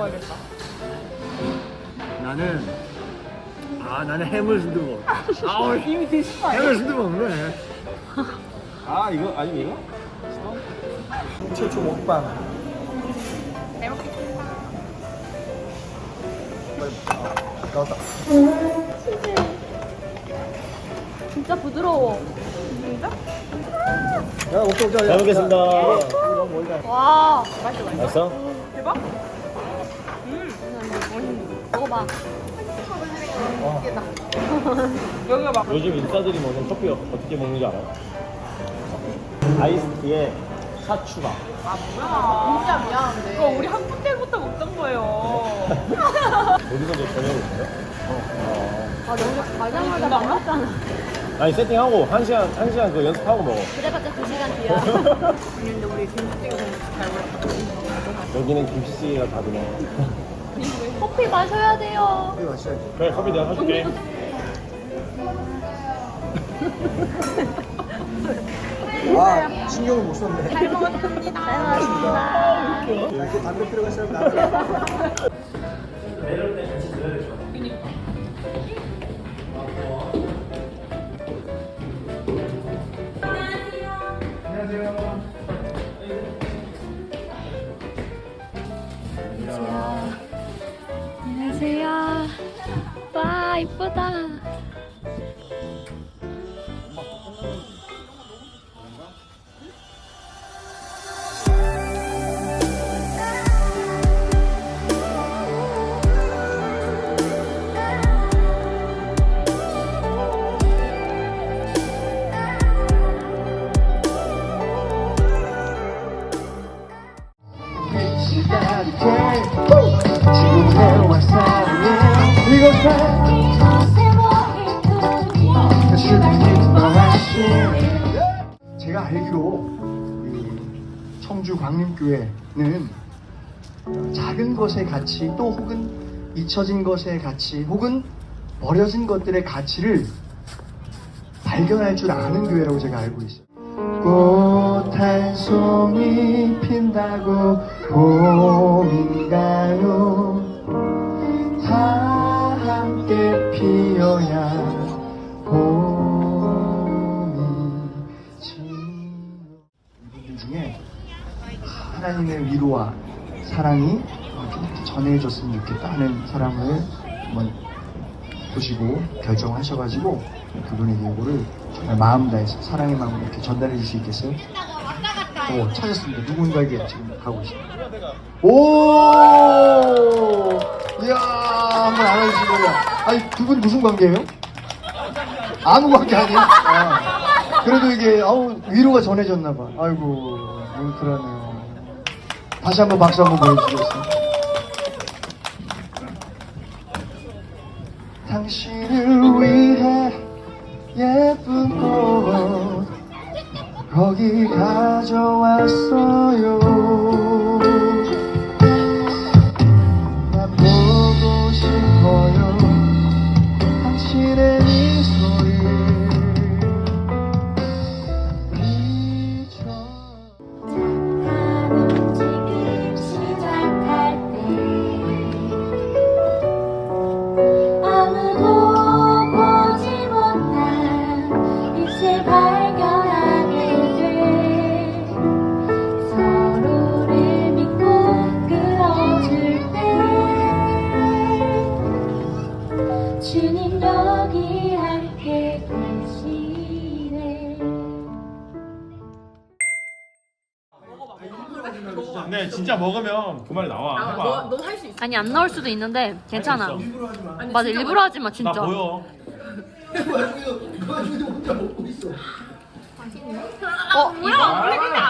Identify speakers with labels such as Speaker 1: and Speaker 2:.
Speaker 1: 먹어야겠다.
Speaker 2: 나는 아 나는 해물 순두부. 아우
Speaker 1: 이미 드신 거?
Speaker 2: 해물 순두부 먹네.
Speaker 3: 아 이거 아니면 이거?
Speaker 2: 최초 먹방.
Speaker 1: 잘 먹겠습니다.
Speaker 2: 나왔다.
Speaker 1: 진짜 부드러워. 진짜?
Speaker 2: 야 먹자 먹자.
Speaker 3: 잘 먹겠습니다.
Speaker 1: 와, 맛있어, 맛있어.
Speaker 3: 맛있어?
Speaker 1: 대박? 음, 먹어봐. 여기가 막
Speaker 3: 요즘 인싸들이 먹는 커피 어떻게 먹는지 알아요? 아이스티에 샷 추가.
Speaker 1: 진짜 미안한데. 이거 우리 한국 때부터 먹던 거예요.
Speaker 3: 어디서 저녁을 먹어요?
Speaker 1: 아, 너무 가자마자 만났잖아.
Speaker 3: 아니 세팅하고 한 시간 한 시간 그 연습하고 먹어.
Speaker 1: 그래봤자 두 시간 뒤야. 근데 우리 김치찌개 잘 먹었다.
Speaker 3: 여기는 김치찌개가 다르네.
Speaker 1: 커피 마셔야 돼요.
Speaker 2: 이거 맛있어야지.
Speaker 3: 그래 커피 내가 사줄게.
Speaker 2: 아 신경을 못 썼네.
Speaker 1: 잘 먹었습니다. 잘 먹었습니다.
Speaker 2: 이렇게 담배 필요가 있으면 나가.
Speaker 1: 안녕하세요. 이쁘다.
Speaker 4: 알기로 이 청주 광림교회는 작은 것의 가치 또 혹은 잊혀진 것의 가치 혹은 버려진 것들의 가치를 발견할 줄 아는 교회라고 제가 알고 있어요. 꽃 한 송이 핀다고 봄인가요? 다 함께 피어야 하나님의 위로와 사랑이 좀 전해졌으면 좋겠다 하는 사람을 한번 보시고 결정하셔가지고 그분에게 이거를 정말 마음 다해서 사랑의 마음으로 이렇게 전달해 줄 수 있겠어요? 오, 찾았습니다. 누군가에게 지금 가고 있습니다. 오! 이야, 한번 알아주시고요. 아니, 두 분 무슨 관계예요? 아무 관계 아니에요? 아, 그래도 이게, 아우, 위로가 전해졌나봐. 아이고, 뭉클하네요. 다시 한번 박수 한번 보여주시겠어요? 당신을 위해 예쁜 꽃 거기 가져왔어요
Speaker 3: 근데 진짜 먹으면 그 말이 나와. 해봐.
Speaker 1: 아니, 안 나올 수도 있는데 괜찮아.
Speaker 3: 알겠어.
Speaker 1: 맞아, 일부러 하지 마, 진짜.
Speaker 3: 나 보여.
Speaker 2: 그 와중에도 그 와중에도 혼자 먹고 있어.
Speaker 1: 어, 뭐야? 원래 근데 안